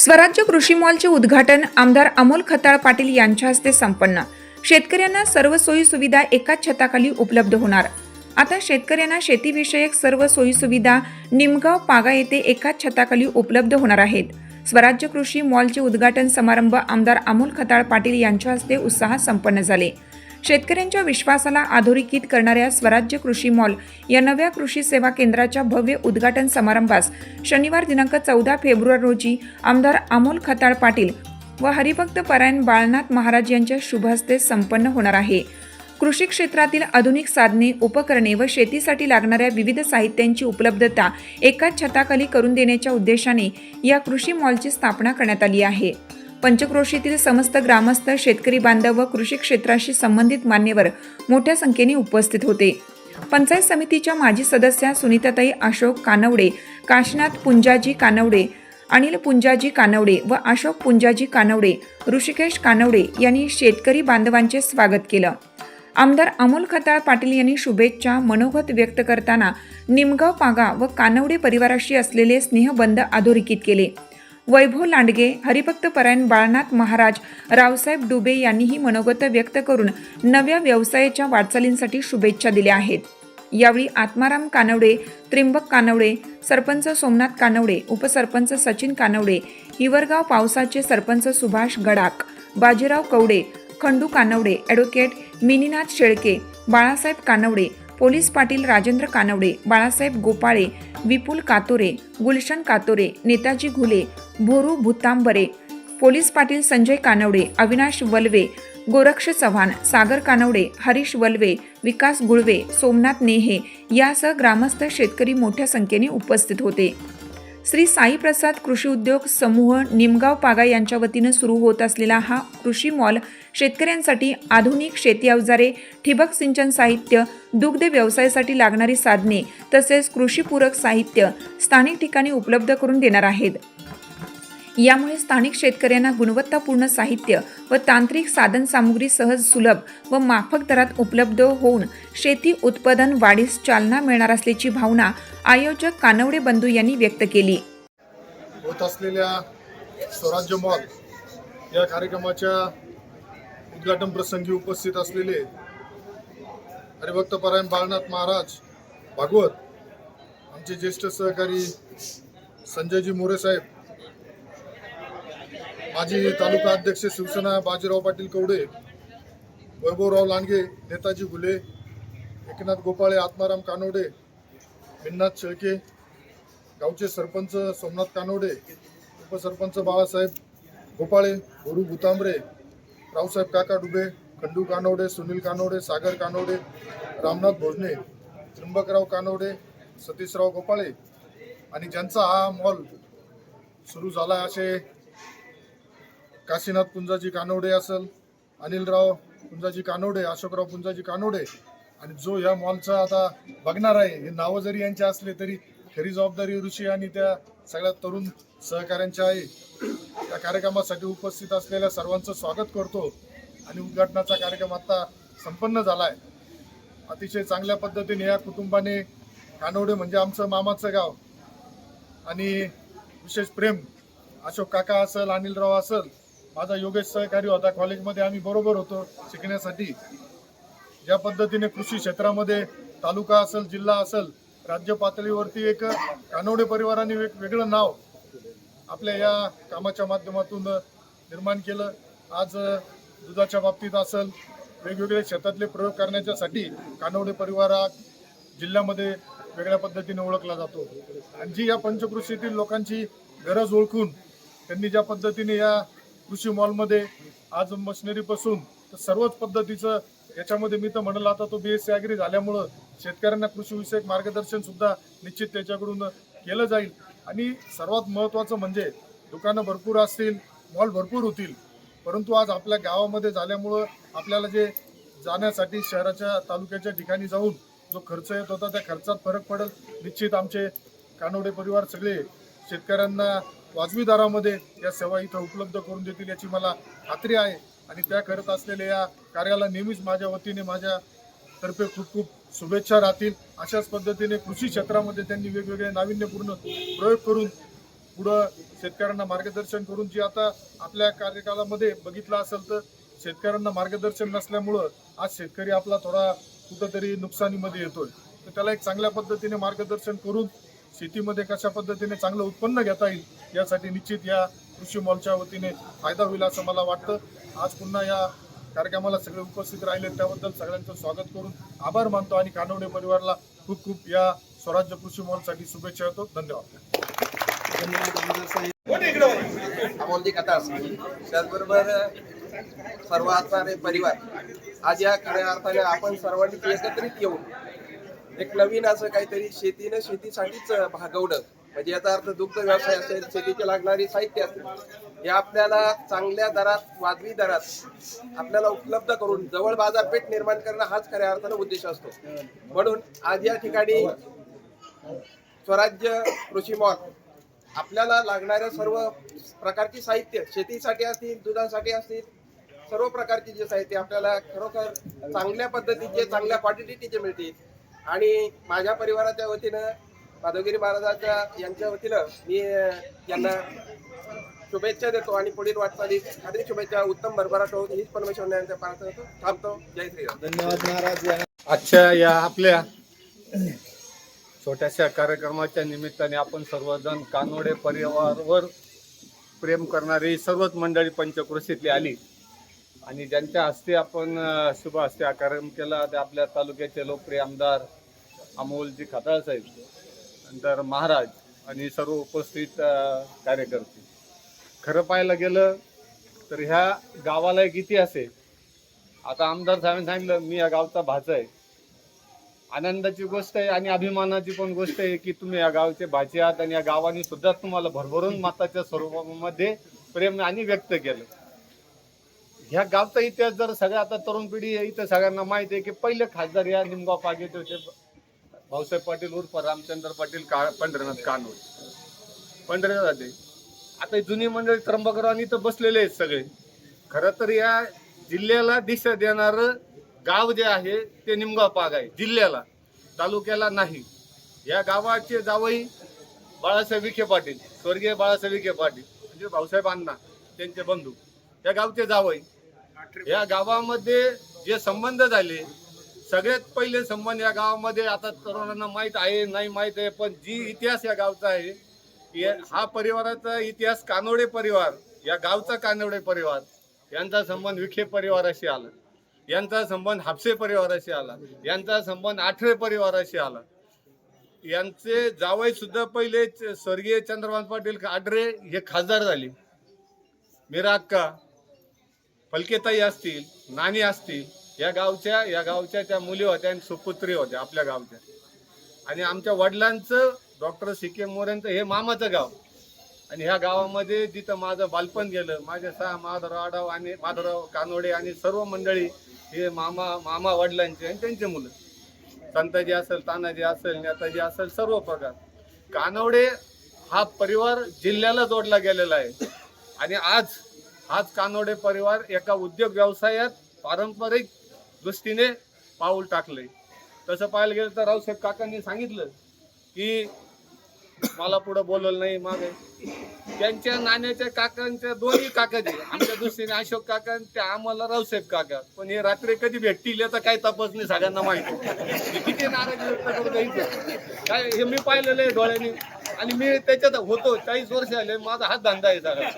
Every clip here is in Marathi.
स्वराज्य कृषी मॉलचे उद्घाटन आमदार अमोल खताळ पाटील यांच्या हस्ते संपन्न. शेतकऱ्यांना सर्व सोयी सुविधा एकाच छताखाली उपलब्ध होणार. आता शेतकऱ्यांना शेतीविषयक सर्व सोयी सुविधा निमगाव पागा येथे एकाच छताखाली उपलब्ध होणार आहेत. स्वराज्य कृषी मॉलचे उद्घाटन समारंभ आमदार अमोल खताळ पाटील यांच्या हस्ते उत्साहात संपन्न झाले. शेतकऱ्यांच्या विश्वासाला अधोरेखित करणाऱ्या स्वराज्य कृषी मॉल या नव्या कृषी सेवा केंद्राच्या भव्य उद्घाटन समारंभास शनिवार दिनांक चौदा फेब्रुवारी रोजी आमदार अमोल खताळ पाटील व हरिभक्त परायण बाळनाथ महाराज यांच्या शुभ हस्ते संपन्न होणार आहे. कृषी क्षेत्रातील आधुनिक साधने उपकरणे व शेतीसाठी लागणाऱ्या विविध साहित्यांची उपलब्धता एकाच छताखाली करून देण्याच्या उद्देशाने या कृषी मॉलची स्थापना करण्यात आली आहे. पंचक्रोशीतील समस्त ग्रामस्थ शेतकरी बांधव व कृषी क्षेत्राशी संबंधित मान्यवर मोठ्या संख्येने उपस्थित होते. पंचायत समितीच्या माजी सदस्या सुनीताताई अशोक कानवडे काशनाथ पुंजाजी कानवडे अनिल पुंजाजी कानवडे व अशोक पुंजाजी कानवडे ऋषिकेश कानवडे यांनी शेतकरी बांधवांचे स्वागत केलं. आमदार अमोल खताळ पाटील यांनी शुभेच्छा मनोगत व्यक्त करताना निमगाव पागा व कानवडे परिवाराशी असलेले स्नेहबंध अधोरेखित केले. वैभव लांडगे हरिभक्त परायण बाळनाथ महाराज रावसाहेब डुबे यांनीही मनोगत व्यक्त करून नव्या व्यवसायाच्या वाटचालींसाठी शुभेच्छा दिल्या आहेत. यावेळी आत्माराम कानवडे त्रिंबक कानवडे सरपंच सोमनाथ कानवडे उपसरपंच सचिन कानवडे हिवरगाव पावसाचे sarpanch Subhash Gadak Bajirao Kawade Khandu Kanawade advocate Mininath Shelke Balasaheb Kanawade police Patil Rajendra Kanawade Balasaheb Gopale Vipul Katore Gulshan Katore Netaji Ghule Bhoru Bhutambare police Patil Sanjay Kanawade Avinash Walve Goraksh Chavan Sagar Kanawade Harish Walve Vikas Gulve Somnath Nehe यासह ग्रामस्थ शेतकरी मोठ्या संख्येने उपस्थित होते. श्री साई प्रसाद कृषी उद्योग समूह निमगाव पागा यांच्या वतीनं सुरू होत असलेला हा कृषी मॉल शेतकऱ्यांसाठी आधुनिक शेती अवजारे ठिबक सिंचन साहित्य दुग्ध व्यवसायासाठी लागणारी साधने तसेच कृषीपूरक साहित्य स्थानिक ठिकाणी उपलब्ध करून देणार आहेत. यामुळे स्थानिक शेतकऱ्यांना गुणवत्तापूर्ण साहित्य व तांत्रिक साधन सामुग्री सहज सुलभ व माफक दरात उपलब्ध होऊन शेती उत्पादन वाढीस चालना मिळणार असल्याची भावना आयोजक कानवडे बंधू यांनी व्यक्त केली. होत असलेल्या स्वराज्य मॉल या कार्यक्रमाच्या उद्घाटन प्रसंगी उपस्थित असलेले हरिभक्त परायण बाळनाथ महाराज भागवत आमचे ज्येष्ठ सहकारी संजयजी मोरे साहेब माजी तालुका अध्यक्ष शिवसेना बाजीराव पाटील कवडे वैभवराव लांडगे नेताजी घुले एकनाथ गोपाळे आत्माराम कानवडे मिन्नाथ शेळके गावचे सरपंच सोमनाथ कानोडे उपसरपंच बाळासाहेब गोपाळे गुरु भुतांबरे रावसाहेब काका डुबे खंडू कानोडे सुनील कानोडे सागर कानोडे रामनाथ भोजने त्र्यंबकराव कानोडे सतीशराव गोपाळे आणि ज्यांचा हा मॉल सुरू झाला असे काशीनाथ पुंजाजी कानोडे असेल अनिलराव पुंजाजी कानोडे अशोकराव पुंजाजी कानोडे आणि जो या मॉलचा आता बघणार आहे हे नावं जरी यांचे असले तरी खरी जबाबदारी ऋषी आणि त्या सगळ्या तरुण सहकाऱ्यांच्या आहे. या कार्यक्रमासाठी उपस्थित असलेल्या सर्वांचं स्वागत करतो आणि उद्घाटनाचा कार्यक्रम आता संपन्न झाला आहे अतिशय चांगल्या पद्धतीने या कुटुंबाने कानोडे म्हणजे आमचं मामाचं गाव आणि विशेष प्रेम अशोक काका असेल अनिलराव असेल माझा योगेश सहकारी होता. कॉलेजमध्ये आम्ही बरोबर होतो शिकण्यासाठी. ज्या पद्धतीने कृषी क्षेत्रामध्ये तालुका असेल जिल्हा असेल राज्य पातळीवरती एक कानवडे परिवाराने एक वेगळं नाव आपल्या या कामाच्या माध्यमातून निर्माण केलं. आज दुधाच्या बाबतीत असेल वेगवेगळे शेतातले प्रयोग करण्याच्यासाठी कानवडे परिवार जिल्ह्यामध्ये वेगळ्या पद्धतीने ओळखला जातो. आणि जी या पंचकृषीतील लोकांची गरज ओळखून त्यांनी ज्या पद्धतीने या कृषी मॉलमध्ये आज मशिनरीपासून तर सर्वच पद्धतीचं याच्यामध्ये मी तर म्हणलं आता तो बी एस सी ॲग्री झाल्यामुळं शेतकऱ्यांना कृषीविषयक मार्गदर्शन सुद्धा निश्चित त्याच्याकडून केलं जाईल. आणि सर्वात महत्त्वाचं म्हणजे दुकानं भरपूर असतील मॉल भरपूर होतील. परंतु आज आपल्या गावामध्ये झाल्यामुळं आपल्याला जे जाण्यासाठी शहराच्या तालुक्याच्या ठिकाणी जाऊन जो खर्च येत होता त्या खर्चात फरक पडेल. निश्चित आमचे कानवडे परिवार सगळे शेतकऱ्यांना वाजवी दरामध्ये या सेवा इथं उपलब्ध करून देतील याची मला खात्री आहे. आणि त्या करत असलेल्या या कार्याला नेहमीच माझ्या वतीने माझ्या तर्फे खूप खूप शुभेच्छा राहतील. अशाच पद्धतीने कृषी क्षेत्रामध्ये त्यांनी वेगवेगळे नाविन्यपूर्ण प्रयोग करून पुढं शेतकऱ्यांना मार्गदर्शन करून जी आता आपल्या कार्यकालामध्ये बघितलं असेल तर शेतकऱ्यांना मार्गदर्शन नसल्यामुळं आज शेतकरी आपला थोडा कुठंतरी नुकसानीमध्ये येतोय. तर त्याला एक चांगल्या पद्धतीने मार्गदर्शन करून शेतीमध्ये कशा पद्धतीने चांगलं उत्पन्न घेता येईल यासाठी निश्चित या कृषी मॉलच्या वतीने फायदा होईल असं मला वाटतं. आज पुन्हा या कार्यक्रमाला सगळे उपस्थित राहिले. त्याबद्दल सगळ्यांचं स्वागत करून आभार मानतो आणि कानवडे परिवाराला खूप खूप या स्वराज्य कृषी मॉलसाठी शुभेच्छा देतो. धन्यवाद. अमोलजी कथा त्याचबरोबर सर्व असणारे परिवार. आज या खऱ्या अर्थाने आपण सर्वांनी एकत्रित येऊन एक नवीन असं काहीतरी शेतीनं शेतीसाठीच भागवलं म्हणजे याचा अर्थ दुग्ध व्यवसाय असेल शेतीचे लागणारी साहित्य असेल हे आपल्याला चांगल्या दरात वाजवी दरात आपल्याला उपलब्ध करून जवळ बाजारपेठ निर्माण करणं हाच खऱ्या अर्थानं उद्देश असतो. म्हणून आज या ठिकाणी स्वराज्य कृषी मॉल आपल्याला लागणाऱ्या सर्व प्रकारची साहित्य शेतीसाठी असतील दुधासाठी असतील सर्व प्रकारची जे साहित्य आपल्याला खरोखर चांगल्या पद्धतीचे चांगल्या क्वांटिटीचे मिळतील आणि माझ्या परिवाराच्या वतीनं माधवगिरी महाराजाच्या यांच्या वतीनं मी यांना शुभेच्छा देतो आणि पुढील वाटचालीत हार्दिक शुभेच्छा उत्तम भरभराट होत हीच परमेश्वर यांच्या प्रार्थना करतो थांबतो. जय श्रीराम. आजच्या या आपल्या छोट्याशा कार्यक्रमाच्या निमित्ताने आपण सर्वजण कानोडे परिवारावर प्रेम करणारी सर्वच मंडळी पंचकृषीतली आली. आणि ज्यांच्या हस्ते आपण शुभ हस्ते हा कार्यक्रम केला ते आपल्या तालुक्याचे लोकप्रिय आमदार अमोलजी खताळ साहेब नंतर महाराज आणि सर्व उपस्थित कार्यकर्ते. खरं पाहायला गेलं तर ह्या गावाला एक इतिहास आहे. आता आमदार साहेबांनी सांगितलं मी या गावचा भाचा आहे. आनंदाची गोष्ट आहे आणि अभिमानाची पण गोष्ट आहे की तुम्ही या गावचे भाचे आहात आणि या गावाने सुद्धा तुम्हाला भरभरून माताच्या स्वरूपामध्ये प्रेम आणि व्यक्त केलं. ह्या गावचा इतिहास जर सगळ्या आता तरुण पिढी इथं सगळ्यांना माहिती आहे की पहिले खासदार या निमगाव पागेचे होते भाऊसाहेब पाटील उर्फ रामचंद्र पाटील का पंढरनाथ कानोड पंढरनाथ जाते आता जुनी मंडळी त्र्यंबकराव इथं बसलेले आहेत सगळे. खरं तर या जिल्ह्याला दिशा देणारं गाव जे आहे ते निमगाव पाग आहे जिल्ह्याला. तालुक्याला नाही. या गावाचे जावई बाळासाहेब विखे पाटील स्वर्गीय बाळासाहेब विखे पाटील म्हणजे भाऊसाहेब अण्णा त्यांचे बंधू. या गावचे जावई या गावामध्ये जे संबंध झाले सगळ्यात पहिले संबंध या गावामध्ये आता तरुणांना माहीत आहे नाही माहीत आहे पण जी इतिहास या गावचा आहे या- हा परिवाराचा इतिहास कानोडे परिवार या गावचा कानोडे परिवार यांचा संबंध विखे परिवाराशी आला. यांचा संबंध हापसे परिवाराशी आला. यांचा संबंध आठरे परिवाराशी आला. यांचे जावई सुद्धा पहिले च- स्वर्गीय चंद्रकांत पाटील आडरे हे खासदार झाले. मीरा अक्का फलकेताई असतील नानी असतील या गावच्या या गावच्या त्या मुली होत्या आणि सुपुत्री होत्या आपल्या गावच्या. आणि आमच्या वडिलांचं डॉक्टर सी के मोरेंचं हे मामाचं गाव. आणि ह्या गावामध्ये जिथं माझं बालपण गेलं माझे सहा माधवराव आडाव आणि माधवराव कानोडे आणि सर्व मंडळी हे मामा मामा वडिलांचे आणि त्यांचे मुलं. संताजी असेल तानाजी असेल नेताजी असेल सर्व प्रकार. कानवडे हा परिवार जिल्ह्याला जोडला गेलेला आहे. आणि आज आज कानोडे परिवार एका उद्योग व्यवसायात पारंपरिक दृष्टीने पाऊल टाकलंय. तसं पाहायला गेलं तर रावसाहेब काकांनी सांगितलं की मला पुढं बोलवलं नाही मागे. त्यांच्या नाण्याच्या काकांच्या दोन्ही काकाचे आमच्या दृष्टीने अशोक काका त्या आम्हाला रावसाहेब काका. पण हे रात्री कधी भेटतील याचा काही तपास नाही सगळ्यांना माहिती. आहे. किती नाराज काय हे मी पाहिलेलं आहे डोळ्यांनी. आणि मी त्याच्यात होतो. चाळीस वर्ष आले माझा हात धंदा आहे सगळा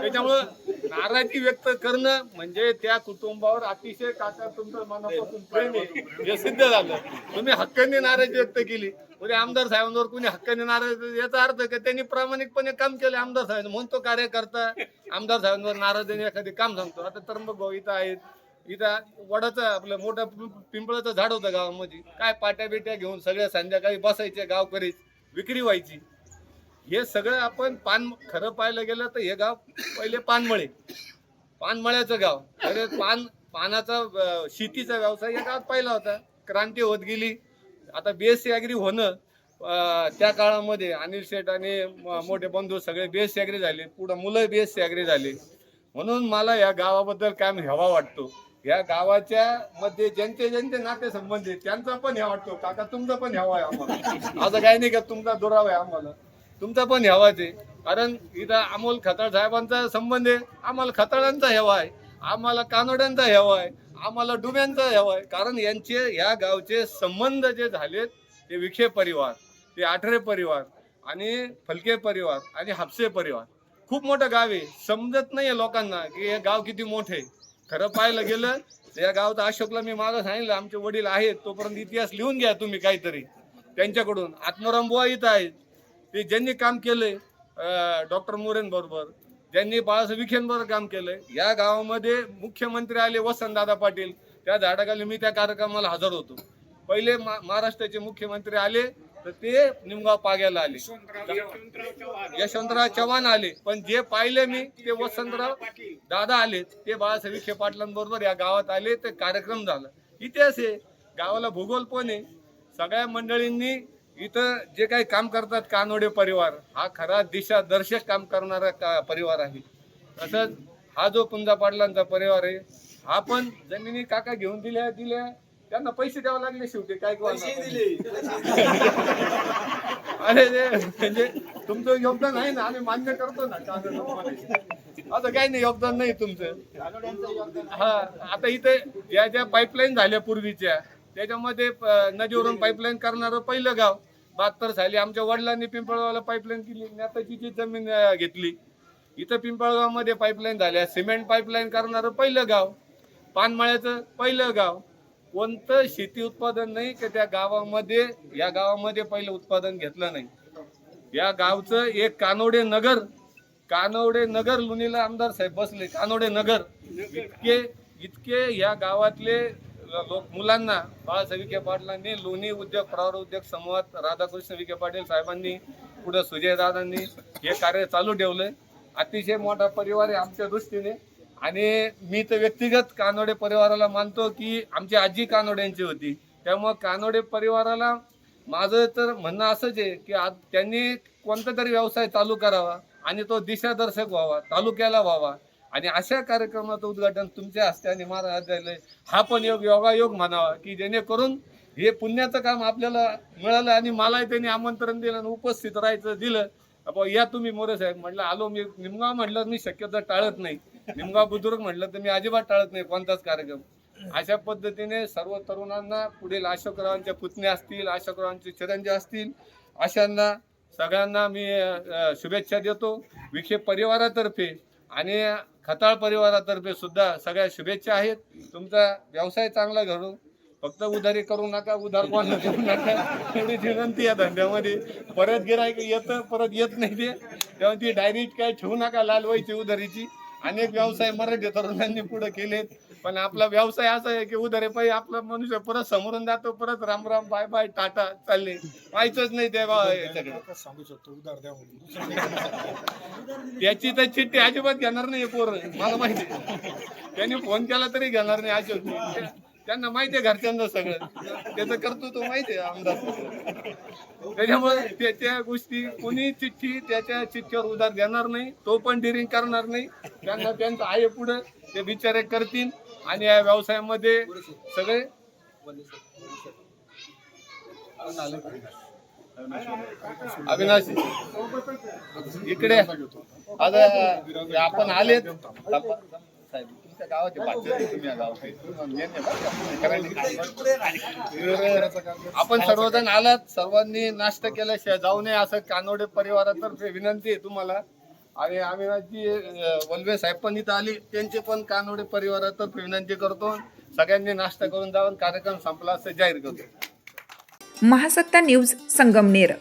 त्याच्यामुळं नाराजी व्यक्त करणं म्हणजे त्या कुटुंबावर अतिशय काका तुमचं मनापासून प्रेम हे म्हणजे सिद्ध झालं. तुम्ही हक्काने नाराजी व्यक्त केली. म्हणजे आमदार साहेबांवर कुणी हक्काने नाराज याचा अर्थ का त्यांनी प्रामाणिकपणे काम केले. आमदार साहेब म्हणतो कार्यकर्ता आमदार साहेबांवर नाराजीने एखादी काम सांगतो आता त्र्यंबक भाऊ इथं आहेत. इथं वडाचं आपलं मोठं पिंपळाचं झाड होतं गावामध्ये. काय पाट्या बिट्या घेऊन सगळ्या संध्याकाळी बसायचे गावकरी विक्री व्हायची. हे सगळं आपण पान खरं पाहायला गेलं तर हे गाव पहिले पानमळे. पानमळ्याचं गाव. अरे पान पानाचा शेतीचा व्यवसाय या गावात पहिला होता. क्रांती होत गेली. आता बीएससी ॲग्री होणं त्या काळामध्ये अनिल शेठ आणि म- मोठे बंधू सगळे बीएससी ॲग्री झाले. पुढं मुलं बीएससी ॲग्री झाले. म्हणून मला या गावाबद्दल काय हवा वाटतो. या गावाच्या मध्ये ज्यांचे ज्यांचे नाते संबंधित आहेत त्यांचा पण हे वाटतो. काका तुमचा पण ह्यावा आहे आम्हाला. असं काही नाही का तुमचा दुराव आहे आम्हाला. तुमचा पण हेवाच आहे कारण इथं अमोल खताळ साहेबांचा संबंध आहे. आम्हाला खताळांचा हेवा आहे आम्हाला कानोड्यांचा हेवा आहे आम्हाला डुब्यांचा हेवा आहे कारण यांचे या गावचे संबंध जे झालेत ते विखे परिवार ते आठरे परिवार आणि फलके परिवार आणि हापसे परिवार. खूप मोठं गाव आहे. समजत नाही लोकांना की हे गाव किती मोठे आहे. खरं पाहायला गेलं तर या गावात अशोकला मी मागं सांगितलं आमचे वडील आहेत तोपर्यंत इतिहास लिहून घ्या तुम्ही काहीतरी. त्यांच्याकडून. आत्माराम बुवा इथं आहेत. ते ज्यांनी काम केलंय डॉक्टर मोरेन बरोबर ज्यांनी बाळासाहेब विखेंबरोबर काम केलंय या गावामध्ये मुख्यमंत्री आले वसंतदादा पाटील. त्या झाडाखाली मी त्या कार्यक्रमाला हजर होतो. पहिले मा- महाराष्ट्राचे मुख्यमंत्री आले तर ते निमगाव पाग्याला आले. यशवंतराव चव्हाण आले. पण जे पाहिले मी ते वसंतराव दादा आले. ते बाळासाहेब विखे पाटलांबरोबर या गावात आले. ते कार्यक्रम झाला. इतिहास आहे. गावाला भूगोल पण आहे. सगळ्या मंडळींनी इथं जे काही काम करतात कानोडे परिवार हा खरा दिशा दर्शक काम करणारा का परिवार आहे. तसंच हा जो पुंजा पाटलांचा परिवार आहे हा पण जमिनी काका घेऊन दिल्या दिल्या. त्यांना पैसे द्यावे लागले शेवटी काय अरे ते म्हणजे तुमचं योगदान आहे ना आम्ही मान्य करतो ना आता काही नाही योगदान नाही तुमचं. हा आता इथे या ज्या पाईपलाईन झाल्या पूर्वीच्या त्याच्यामध्ये नदीवरून पाईपलाईन करणारं पहिलं गाव बहात्तर साली आमच्या वडिलांनी पिंपळगावला पाईपलाईन केली नेताची जी जमीन घेतली. इथं पिंपळगावमध्ये पाईपलाईन झाल्या सिमेंट पाईपलाईन करणारं पहिलं गाव पानमळ्याचं पहिलं गाव कोणतं शेती उत्पादन नाही की त्या गावामध्ये या गावामध्ये पहिलं उत्पादन घेतलं नाही. या गावचं एक कानोडे नगर कानोडे नगर लुणीला आमदार साहेब बसले. कानोडे नगर. इतके इतके या गावातले लोक मुलांना बाळासाहेब विखे पाटलांनी लोणी उद्योग प्रवर उद्योग समूहात राधाकृष्ण विखे पाटील साहेबांनी पुढे सुजय दादांनी हे कार्य चालू ठेवलंय. अतिशय मोठा परिवार आहे आमच्या दृष्टीने. आणि मी तर व्यक्तिगत कानोडे परिवाराला मानतो की आमची आजी कानोड्यांची होती. त्यामुळं कानोडे परिवाराला माझं तर म्हणणं असंच आहे की आज त्यांनी कोणता तरी व्यवसाय चालू करावा आणि तो दिशादर्शक व्हावा तालुक्याला व्हावा. आणि अशा कार्यक्रमाचं उद्घाटन तुमच्या हस्ते आणि महाराज झालंय हा पण योग योगायोग म्हणावा की जेणेकरून हे पुण्याचं काम आपल्याला मिळालं आणि मलाही त्यांनी आमंत्रण दिलं आणि उपस्थित राहायचं दिलं. या तुम्ही मोरे साहेब म्हटलं आलो मी निमगाव म्हटलं मी शक्यतो टाळत नाही. निमगाव बुजुर्ग म्हटलं तर मी अजिबात टाळत नाही कोणताच कार्यक्रम. अशा पद्धतीने सर्व तरुणांना पुढील अशोकरावांच्या पुतण्या असतील अशोकरावांचे चिरंजी असतील अशांना सगळ्यांना मी शुभेच्छा देतो. विखे परिवारातर्फे आणि खताळ परिवारातर्फे सुद्धा सगळ्या शुभेच्छा आहेत. तुमचा व्यवसाय चांगला घडू. फक्त उधारी करू नका उधार कोणाला करू नका. एवढी विनंती आहे धंद्यामध्ये. परत गिरायक येतं परत येत नाही ते. तेव्हा ती डायरी काय ठेवू नका लालवायची उधारीची. अनेक व्यवसाय मराठी तरुणांनी पुढे केलेत पण आपला व्यवसाय असा आहे की उधारे पाहिजे आपला मनुष्य परत समोरून जातो परत Ram Ram bye bye tata चालले व्हायचंच नाही बा- याच्याकडे सांगू शकतो उधार द्या म्हणून त्याची तर चिठ्ठी अजिबात घेणार नाही पोर मला माहिती. त्यांनी फोन केला तरी घेणार नाही अशी होती. त्यांना माहिती आहे घरच्यांना सगळं. त्याचं करतो तो माहिती आहे आमदार. त्याच्यामुळे त्या त्या गोष्टी कोणी चिठ्ठी त्याच्या चिठ्ठीवर उधार देणार नाही तो पण डिरिंग करणार नाही. त्यांना त्यांचं आहे पुढं. ते बिचारे करतील. आणि या व्यवसायामध्ये सगळे अविनाश इकडे. आता आपण आलेत. साहेब तुमच्या गावाचे बातमी आहे, तुम्ही या गावाचे. मेन आहे बरं का? तर आपण सर्वजण आलात सर्वांनी नाश्ता केल्याशिवाय जाऊ नये असं कानोडे परिवारातर्फे विनंती आहे तुम्हाला आणि अविनाशजी अं, वल्वे साहेब पण इथं आले त्यांचे पण कानोडे परिवारातर्फे विनंती करतो सगळ्यांनी नाश्ता करून जाऊन कार्यक्रम संपला असं जाहीर करतो महासत्ता न्यूज संगमनेर